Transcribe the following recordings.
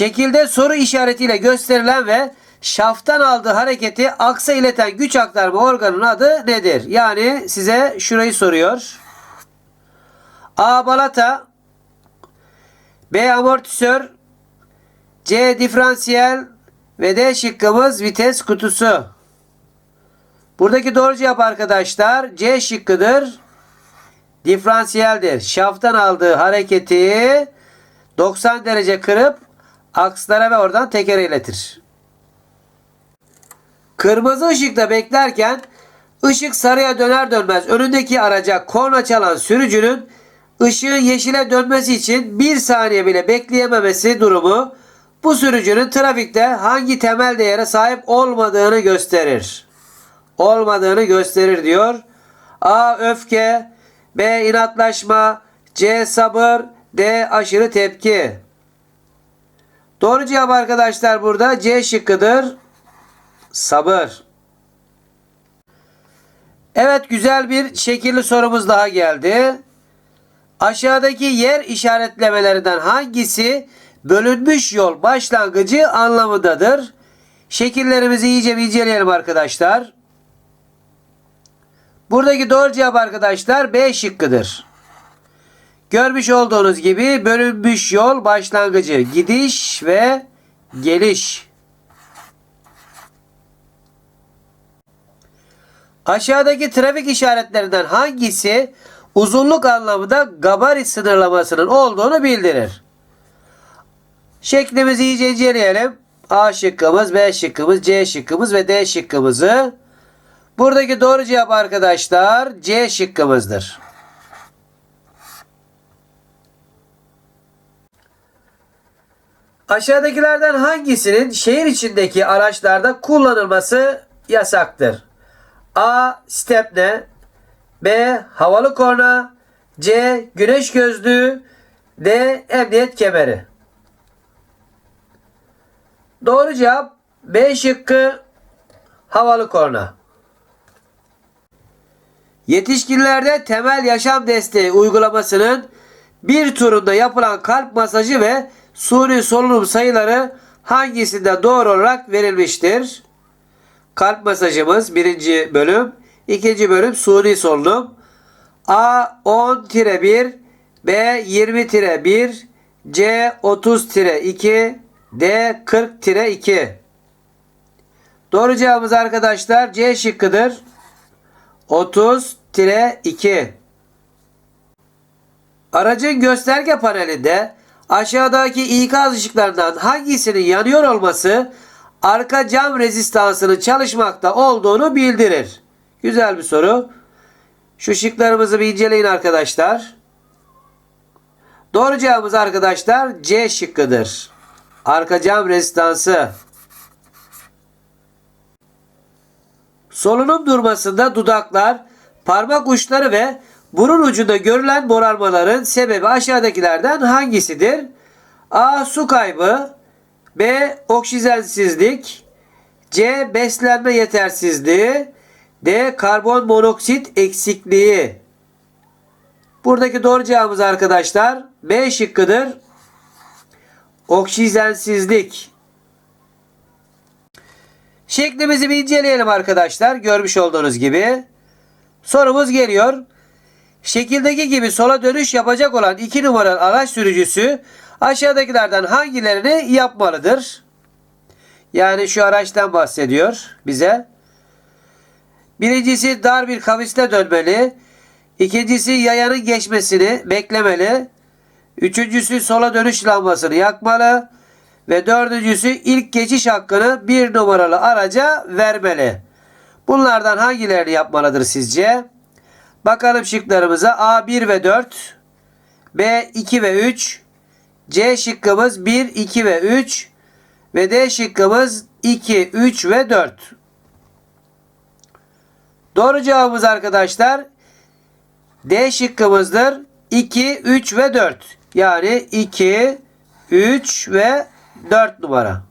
Şekilde soru işaretiyle gösterilen ve şaftan aldığı hareketi aksa ileten güç aktarma organının adı nedir? Yani size şurayı soruyor. A. Balata B. Amortisör C. Diferansiyel ve D şıkkımız vites kutusu. Buradaki doğru cevap arkadaşlar C şıkkıdır. Diferansiyeldir. Şaftan aldığı hareketi 90 derece kırıp akslara ve oradan tekere iletir. Kırmızı ışıkta beklerken ışık sarıya döner dönmez önündeki araca korna çalan sürücünün ışığın yeşile dönmesi için bir saniye bile bekleyememesi durumu bu sürücünün trafikte hangi temel değere sahip olmadığını gösterir. Olmadığını gösterir diyor. A. Öfke B. inatlaşma C. Sabır D. Aşırı tepki. Doğru cevap arkadaşlar burada C şıkkıdır. Sabır. Evet güzel bir şekilli sorumuz daha geldi. Aşağıdaki yer işaretlemelerinden hangisi bölünmüş yol başlangıcı anlamındadır? Şekillerimizi iyice bir inceleyelim arkadaşlar. Buradaki doğru cevap arkadaşlar B şıkkıdır. Görmüş olduğunuz gibi bölünmüş yol başlangıcı gidiş ve geliş. Aşağıdaki trafik işaretlerinden hangisi uzunluk anlamında gabarit sınırlamasının olduğunu bildirir? Şeklimizi iyice inceleyelim. A şıkkımız, B şıkkımız, C şıkkımız ve D şıkkımızı. Buradaki doğru cevap arkadaşlar C şıkkımızdır. Aşağıdakilerden hangisinin şehir içindeki araçlarda kullanılması yasaktır? A. Stepne B. Havalı korna C. Güneş gözlüğü D. Emniyet kemeri Doğru cevap B şıkkı havalı korna. Yetişkinlerde temel yaşam desteği uygulamasının bir turunda yapılan kalp masajı ve suni solunum sayıları hangisinde doğru olarak verilmiştir? Kalp masajımız birinci bölüm, ikinci bölüm suni solunum. A 10-1, B 20-1, C 30-2, D 40-2. Doğru cevabımız arkadaşlar C şıkkıdır. 30-2. Aracın gösterge panelinde aşağıdaki ikaz ışıklarından hangisinin yanıyor olması arka cam rezistansının çalışmakta olduğunu bildirir. Güzel bir soru. Şu şıklarımızı bir inceleyin arkadaşlar. Doğru cevabımız arkadaşlar C şıkkıdır. Arka cam rezistansı. Solunum durmasında dudaklar, parmak uçları ve burun ucunda görülen morarmaların sebebi aşağıdakilerden hangisidir? A. Su kaybı B. Oksijensizlik C. Beslenme yetersizliği D. Karbon monoksit eksikliği Buradaki doğru cevabımız arkadaşlar B şıkkıdır. Oksijensizlik. Şeklimizi bir inceleyelim arkadaşlar. Görmüş olduğunuz gibi. Sorumuz geliyor. Şekildeki gibi sola dönüş yapacak olan 2 numaralı araç sürücüsü aşağıdakilerden hangilerini yapmalıdır? Yani şu araçtan bahsediyor bize. Birincisi dar bir kavisle dönmeli. İkincisi yayanın geçmesini beklemeli. Üçüncüsü sola dönüş lambasını yakmalı. Ve dördüncüsü ilk geçiş hakkını bir numaralı araca vermeli. Bunlardan hangilerini yapmalıdır sizce? Bakalım şıklarımıza A1 ve 4, B2 ve 3, C şıkkımız 1, 2 ve 3 ve D şıkkımız 2, 3 ve 4. Doğru cevabımız arkadaşlar D şıkkımızdır. 2, 3 ve 4. Yani 2, 3 ve 4 numara.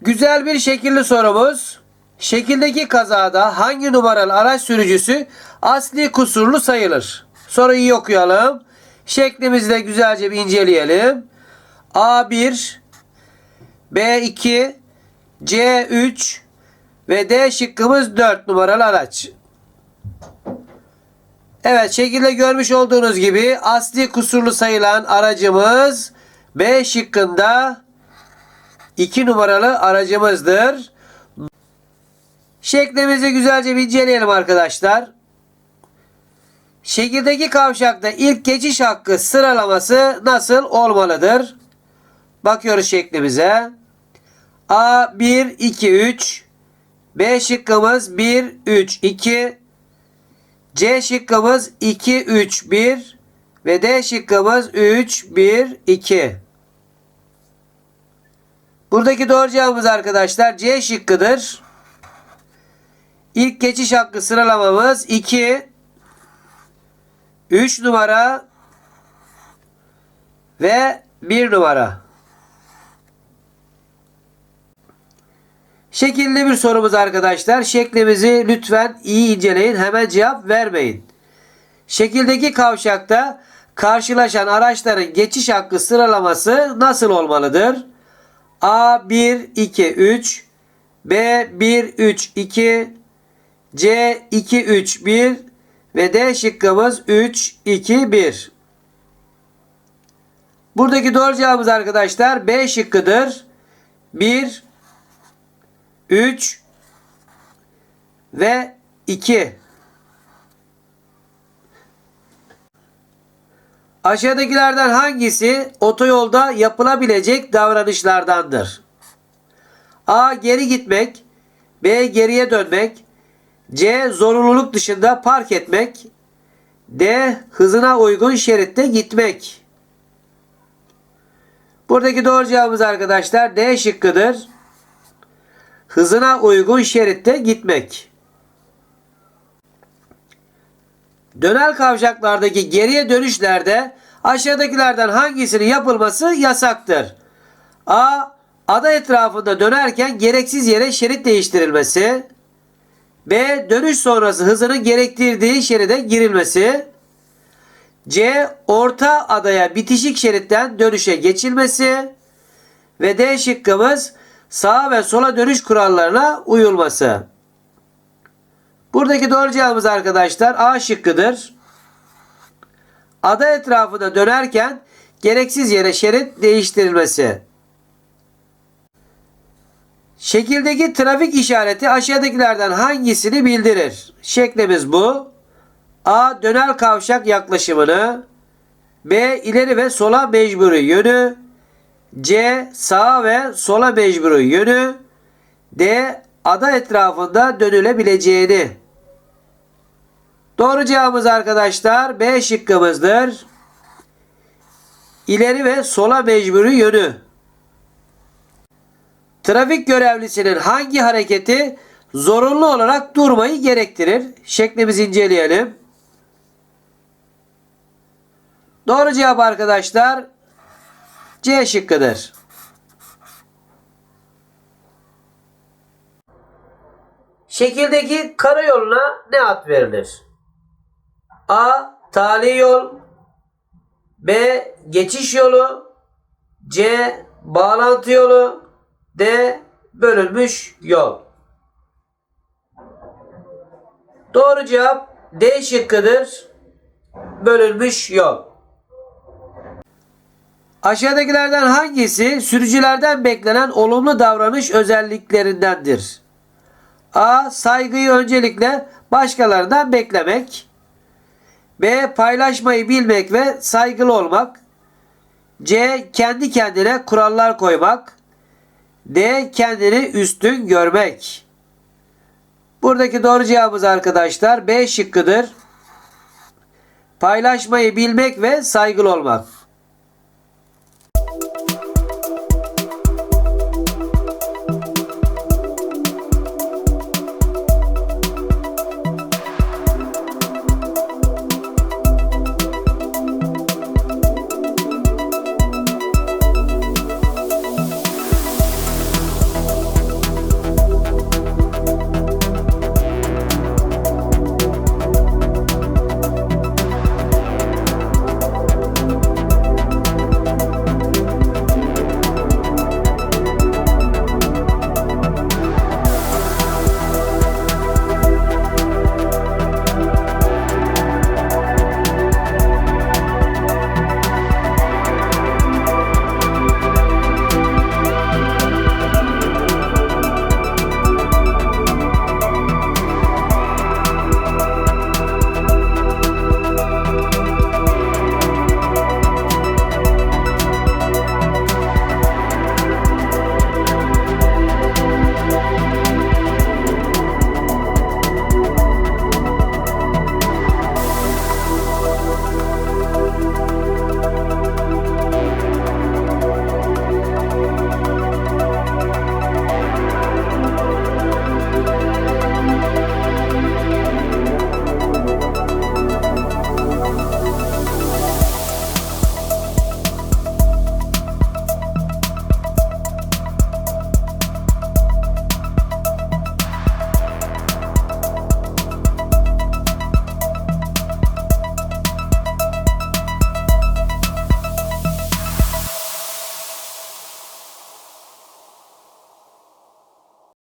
Güzel bir şekilli sorumuz. Şekildeki kazada hangi numaralı araç sürücüsü asli kusurlu sayılır? Soruyu okuyalım. Şeklimizi de güzelce bir inceleyelim. A1, B2, C3 ve D şıkkımız 4 numaralı araç. Evet şekilde görmüş olduğunuz gibi asli kusurlu sayılan aracımız B şıkkında 2 numaralı aracımızdır. Şeklimizi güzelce bir inceleyelim arkadaşlar. Şekildeki kavşakta ilk geçiş hakkı sıralaması nasıl olmalıdır? Bakıyoruz şeklimize. A 1 2 3 B şıkkımız 1 3 2 C şıkkımız 2 3 1 ve D şıkkımız 3 1 2. Buradaki doğru cevabımız arkadaşlar C şıkkıdır. İlk geçiş hakkı sıralamamız 2 3 numara ve 1 numara. Şekilli bir sorumuz arkadaşlar. Şeklimizi lütfen iyi inceleyin. Hemen cevap vermeyin. Şekildeki kavşakta karşılaşan araçların geçiş hakkı sıralaması nasıl olmalıdır? A 1 2 3 B 1 3 2 C 2 3 1 ve D şıkkımız 3 2 1. Buradaki doğru cevabımız arkadaşlar B şıkkıdır. 1 3 ve 2. Aşağıdakilerden hangisi otoyolda yapılabilecek davranışlardandır? A. Geri gitmek B. Geriye dönmek C. Zorunluluk dışında park etmek D. Hızına uygun şeritte gitmek Buradaki doğru cevabımız arkadaşlar D şıkkıdır. Hızına uygun şeritte gitmek. Dönel kavşaklardaki geriye dönüşlerde aşağıdakilerden hangisinin yapılması yasaktır? A. Ada etrafında dönerken gereksiz yere şerit değiştirilmesi. B. Dönüş sonrası hızının gerektirdiği şeride girilmesi. C. Orta adaya bitişik şeritten dönüşe geçilmesi. Ve D şıkkımız sağa ve sola dönüş kurallarına uyulması. Buradaki doğru cevabımız arkadaşlar A şıkkıdır. Ada etrafında dönerken gereksiz yere şerit değiştirilmesi. Şekildeki trafik işareti aşağıdakilerden hangisini bildirir? Şeklimiz bu. A. Dönel kavşak yaklaşımını. B. ileri ve sola mecburi yönü. C. Sağa ve sola mecburi yönü. D. Ada etrafında dönülebileceğini. Doğru cevabımız arkadaşlar B şıkkımızdır. İleri ve sola mecburi yönü. Trafik görevlisinin hangi hareketi zorunlu olarak durmayı gerektirir? Şeklimizi inceleyelim. Doğru cevap arkadaşlar C şıkkıdır. Şekildeki karayoluna ne ad verilir? A. Tali yol B. Geçiş yolu C. Bağlantı yolu D. Bölünmüş yol Doğru cevap D şıkkıdır. Bölünmüş yol. Aşağıdakilerden hangisi sürücülerden beklenen olumlu davranış özelliklerindendir? A. Saygıyı öncelikle başkalarından beklemek. B. Paylaşmayı bilmek ve saygılı olmak. C. Kendi kendine kurallar koymak. D. Kendini üstün görmek. Buradaki doğru cevabımız arkadaşlar B şıkkıdır. Paylaşmayı bilmek ve saygılı olmak.